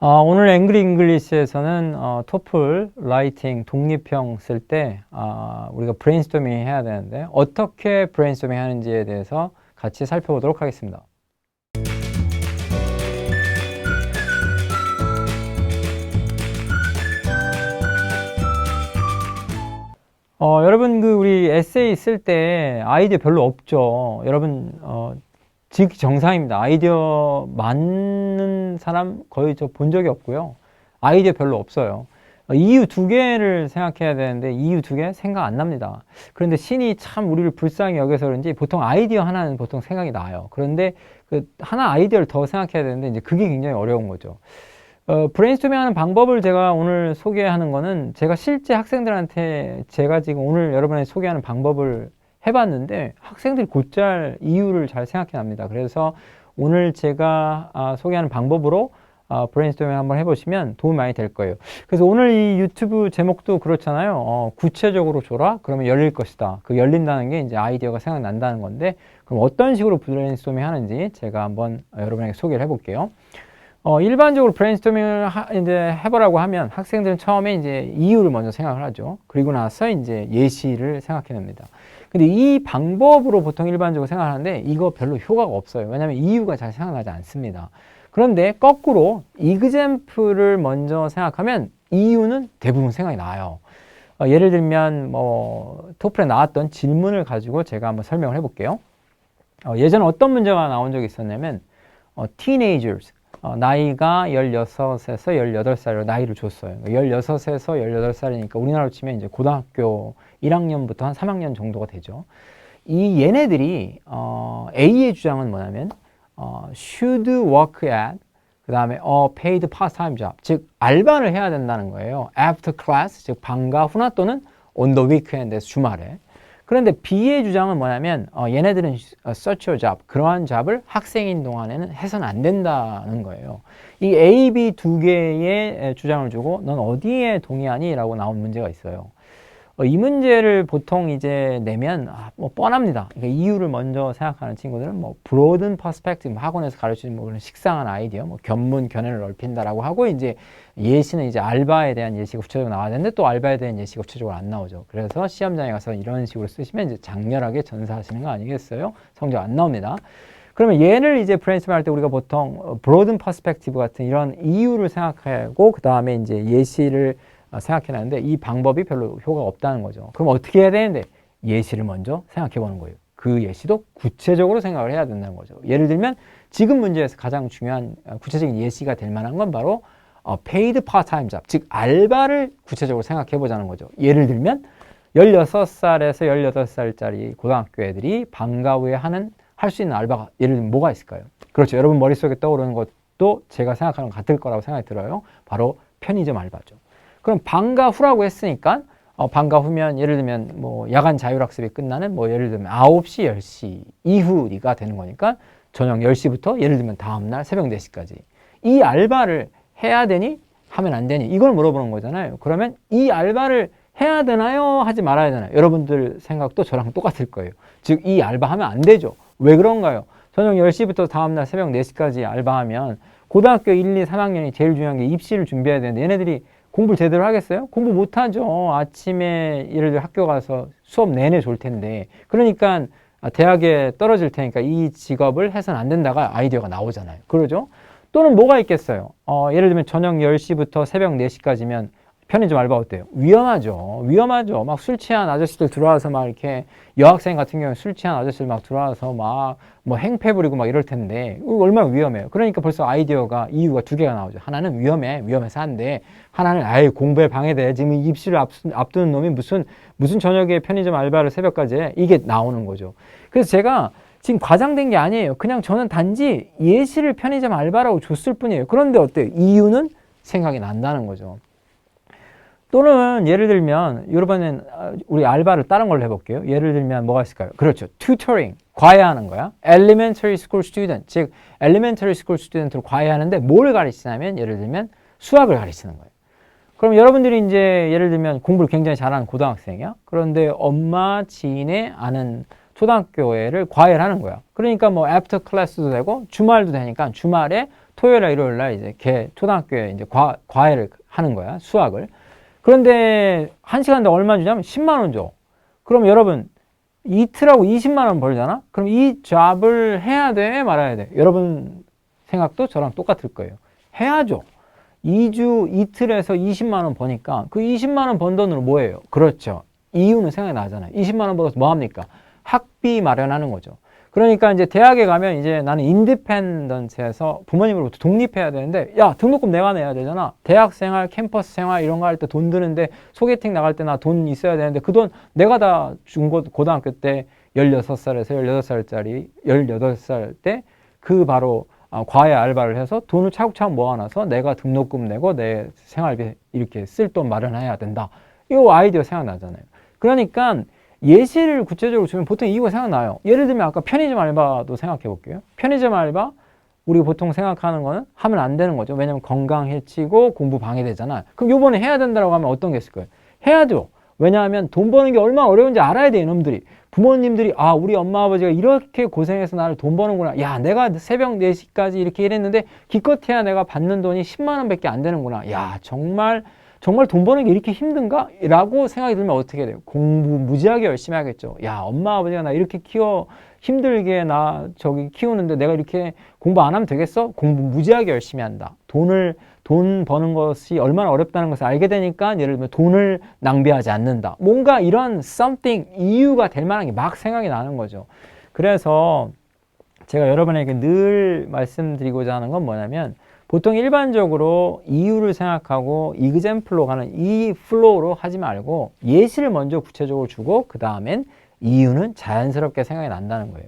어, 오늘 앵그리 잉글리시에서는 어, 토플, 라이팅, 독립형 쓸때 어, 우리가 브레인스토밍 해야 되는데 어떻게 브레인스토밍 하는지에 대해서 같이 살펴보도록 하겠습니다. 어, 여러분 그 우리 에세이 쓸 때 아이디어 별로 없죠. 여러분 어, 즉 정상입니다. 아이디어 많은 사람 거의 저 본 적이 없고요. 아이디어 별로 없어요. 어, 이유 두 개를 생각해야 되는데 이유 두 개 생각 안 납니다. 그런데 신이 참 우리를 불쌍히 여겨서 그런지 보통 아이디어 하나는 보통 생각이 나요. 그런데 그 하나 아이디어를 더 생각해야 되는데 이제 그게 굉장히 어려운 거죠. 어, 브레인스토밍 하는 방법을 제가 오늘 소개하는 거는 제가 실제 학생들한테 제가 지금 오늘 여러분에 소개하는 방법을 해봤는데 학생들이 곧잘 이유를 잘 생각해 납니다. 그래서 오늘 제가 아, 소개하는 방법으로 아, 브레인스토밍 한번 해보시면 도움이 많이 될 거예요. 그래서 오늘 이 유튜브 제목도 그렇잖아요. 어, 구체적으로 줘라? 그러면 열릴 것이다. 그 열린다는 게 이제 아이디어가 생각난다는 건데 그럼 어떤 식으로 브레인스토밍 하는지 제가 한번 여러분에게 소개를 해볼게요. 어, 일반적으로 브레인스토밍을 하, 이제 해보라고 하면 학생들은 처음에 이제 이유를 먼저 생각을 하죠. 그리고 나서 이제 예시를 생각해 냅니다. 근데 이 방법으로 보통 일반적으로 생각하는데 이거 별로 효과가 없어요. 왜냐하면 이유가 잘 생각나지 않습니다. 그런데 거꾸로 이그젠플을 먼저 생각하면 이유는 대부분 생각이 나요. 어, 예를 들면 뭐 토플에 나왔던 질문을 가지고 제가 한번 설명을 해볼게요. 어, 예전에 어떤 문제가 나온 적이 있었냐면 어, teenagers 어, 나이가 16에서 18살로 나이를 줬어요. 16에서 18살이니까 우리나라로 치면 이제 고등학교 1학년부터 한 3학년 정도가 되죠. 이 얘네들이 어, A의 주장은 뭐냐면 어, should work at 그 다음에 a paid part-time job 즉 알바를 해야 된다는 거예요. after class 즉 방과 후나 또는 on the weekend에서 주말에 그런데 B의 주장은 뭐냐면 어, 얘네들은 a job 그러한 잡을 학생인 동안에는 해서는 안 된다는 거예요. 이 A, B 두 개의 주장을 주고 넌 어디에 동의하니? 라고 나온 문제가 있어요. 어, 이 문제를 보통 이제 내면 아, 뭐 뻔합니다. 그러니까 이유를 먼저 생각하는 친구들은 뭐 브로든 퍼스펙티브 학원에서 가르치는 뭐 그런 식상한 아이디어, 뭐 견문 견해를 넓힌다라고 하고 이제 예시는 이제 알바에 대한 예시가 구체적으로 나와야 되는데 또 알바에 대한 예시가 구체적으로 안 나오죠. 그래서 시험장에 가서 이런 식으로 쓰시면 이제 장렬하게 전사하시는 거 아니겠어요? 성적 안 나옵니다. 그러면 얘를 이제 브레인스토밍 할때 우리가 보통 브로든 퍼스펙티브 같은 이런 이유를 생각하고 그 다음에 이제 예시를 어, 생각해놨는데 이 방법이 별로 효과가 없다는 거죠. 그럼 어떻게 해야 되는데 예시를 먼저 생각해 보는 거예요. 그 예시도 구체적으로 생각을 해야 된다는 거죠. 예를 들면 지금 문제에서 가장 중요한 어, 구체적인 예시가 될 만한 건 바로 어, paid part-time job, 즉 알바를 구체적으로 생각해 보자는 거죠. 예를 들면 16살에서 18살짜리 고등학교 애들이 방과 후에 하는 할 수 있는 알바가 예를 들면 뭐가 있을까요? 그렇죠. 여러분 머릿속에 떠오르는 것도 제가 생각하는 것 같을 거라고 생각이 들어요. 바로 편의점 알바죠. 그럼 방과 후라고 했으니까 어, 방과 후면 예를 들면 뭐 야간 자율학습이 끝나는 뭐 예를 들면 9시, 10시 이후가 되는 거니까 저녁 10시부터 예를 들면 다음날 새벽 4시까지 이 알바를 해야 되니 하면 안 되니 이걸 물어보는 거잖아요. 그러면 이 알바를 해야 되나요? 하지 말아야 되나요? 여러분들 생각도 저랑 똑같을 거예요. 즉 이 알바 하면 안 되죠. 왜 그런가요? 저녁 10시부터 다음날 새벽 4시까지 알바하면 고등학교 1, 2, 3학년이 제일 중요한 게 입시를 준비해야 되는데 얘네들이 공부를 제대로 하겠어요? 공부 못하죠. 아침에 예를 들어 학교 가서 수업 내내 졸 텐데. 그러니까 대학에 떨어질 테니까 이 직업을 해서는 안 된다가 아이디어가 나오잖아요. 그러죠? 또는 뭐가 있겠어요? 어, 예를 들면 저녁 10시부터 새벽 4시까지면 편의점 알바 어때요? 위험하죠. 위험하죠. 막 술 취한 아저씨들 들어와서 막 이렇게 여학생 같은 경우에 술 취한 아저씨들 막 들어와서 막 뭐 행패 부리고 막 이럴 텐데 얼마나 위험해요. 그러니까 벌써 아이디어가 이유가 두 개가 나오죠. 하나는 위험해. 위험해서 한데 하나는 아예 공부에 방해돼. 지금 입시를 앞두, 앞두는 놈이 무슨 무슨 저녁에 편의점 알바를 새벽까지 해. 이게 나오는 거죠. 그래서 제가 지금 과장된 게 아니에요. 그냥 저는 단지 예시를 편의점 알바라고 줬을 뿐이에요. 그런데 어때요? 이유는 생각이 난다는 거죠. 또는 예를 들면 여러분은 아, 우리 알바를 다른 걸로 해볼게요. 예를 들면 뭐가 있을까요? 그렇죠. tutoring 과외하는 거야. elementary school student 즉 elementary school student로 과외하는데 뭘 가르치냐면 예를 들면 수학을 가르치는 거예요. 그럼 여러분들이 이제 예를 들면 공부를 굉장히 잘하는 고등학생이야. 그런데 엄마 지인의 아는 초등학교 애를 과외를 하는 거야. 그러니까 뭐 애프터 클래스도 되고 주말도 되니까 주말에 토요일에 일요일 날 이제 걔 초등학교에 이제 과, 과외를 하는 거야. 수학을. 그런데 한 시간당 얼마 주냐면 10만 원 줘. 그럼 여러분 이틀하고 20만 원 벌잖아? 그럼 이 잡을 해야 돼? 말아야 돼? 여러분 생각도 저랑 똑같을 거예요. 해야죠. 2주 이틀에서 20만 원 버니까 그 20만 원 번 돈으로 뭐예요? 그렇죠. 이유는 생각이 나잖아요. 20만 원 벌어서 뭐 합니까? 학비 마련하는 거죠. 그러니까 이제 대학에 가면 이제 나는 인디펜던트에서 부모님으로부터 독립해야 되는데 야 등록금 내가 내야 되잖아 대학 생활 캠퍼스 생활 이런 거 할 때 돈 드는데 소개팅 나갈 때 나 돈 있어야 되는데 그 돈 내가 다 중고 고등학교 때 16살에서 16살짜리 18살 때 그 바로 아, 과외 알바를 해서 돈을 차곡차곡 모아놔서 내가 등록금 내고 내 생활비 이렇게 쓸 돈 마련해야 된다. 이거 아이디어 생각나잖아요. 그러니까 예시를 구체적으로 주면 보통 이거 생각나요. 예를 들면 아까 편의점 알바도 생각해 볼게요. 편의점 알바 우리 보통 생각하는 거는 하면 안 되는 거죠. 왜냐면 건강 해치고 공부 방해되잖아. 그럼 요번에 해야 된다고 하면 어떤 게 있을 거예요? 해야죠. 왜냐하면 돈 버는 게 얼마나 어려운지 알아야 돼, 이놈들이. 부모님들이, 아, 우리 엄마 아버지가 이렇게 고생해서 나를 돈 버는구나. 야, 내가 새벽 4시까지 이렇게 일했는데 기껏해야 내가 받는 돈이 10만원 밖에 안 되는구나. 야, 정말, 정말 돈 버는 게 이렇게 힘든가? 라고 생각이 들면 어떻게 돼요? 공부 무지하게 열심히 하겠죠. 야, 엄마 아버지가 나 이렇게 키워, 힘들게 나 저기 키우는데 내가 이렇게 공부 안 하면 되겠어? 공부 무지하게 열심히 한다. 돈을 돈 버는 것이 얼마나 어렵다는 것을 알게 되니까 예를 들면 돈을 낭비하지 않는다. 뭔가 이런 something 이유가 될 만한 게 막 생각이 나는 거죠. 그래서 제가 여러분에게 늘 말씀드리고자 하는 건 뭐냐면 보통 일반적으로 이유를 생각하고 이그젠플로 가는 이 플로우로 하지 말고 예시를 먼저 구체적으로 주고 그 다음엔 이유는 자연스럽게 생각이 난다는 거예요.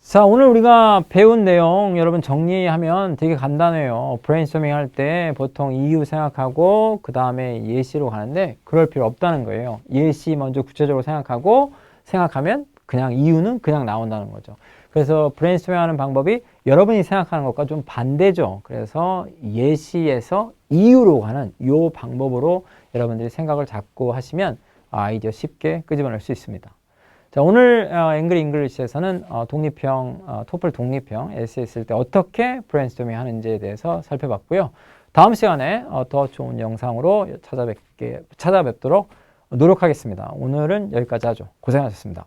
자, 오늘 우리가 배운 내용 여러분 정리하면 되게 간단해요. 브레인스토밍 할 때 보통 이유 생각하고 그 다음에 예시로 가는데 그럴 필요 없다는 거예요. 예시 먼저 구체적으로 생각하고 생각하면 그냥 이유는 그냥 나온다는 거죠. 그래서 브레인스토밍 하는 방법이 여러분이 생각하는 것과 좀 반대죠. 그래서 예시에서 이유로 가는 이 방법으로 여러분들이 생각을 잡고 하시면 아이디어 쉽게 끄집어낼 수 있습니다. 자, 오늘 어, 앵글 잉글리시에서는 어, 독립형, 어, 토플 독립형 에세이 쓸 때 어떻게 브레인스토밍 하는지에 대해서 살펴봤고요. 다음 시간에 어, 더 좋은 영상으로 찾아뵙게, 찾아뵙도록 노력하겠습니다. 오늘은 여기까지 하죠. 고생하셨습니다.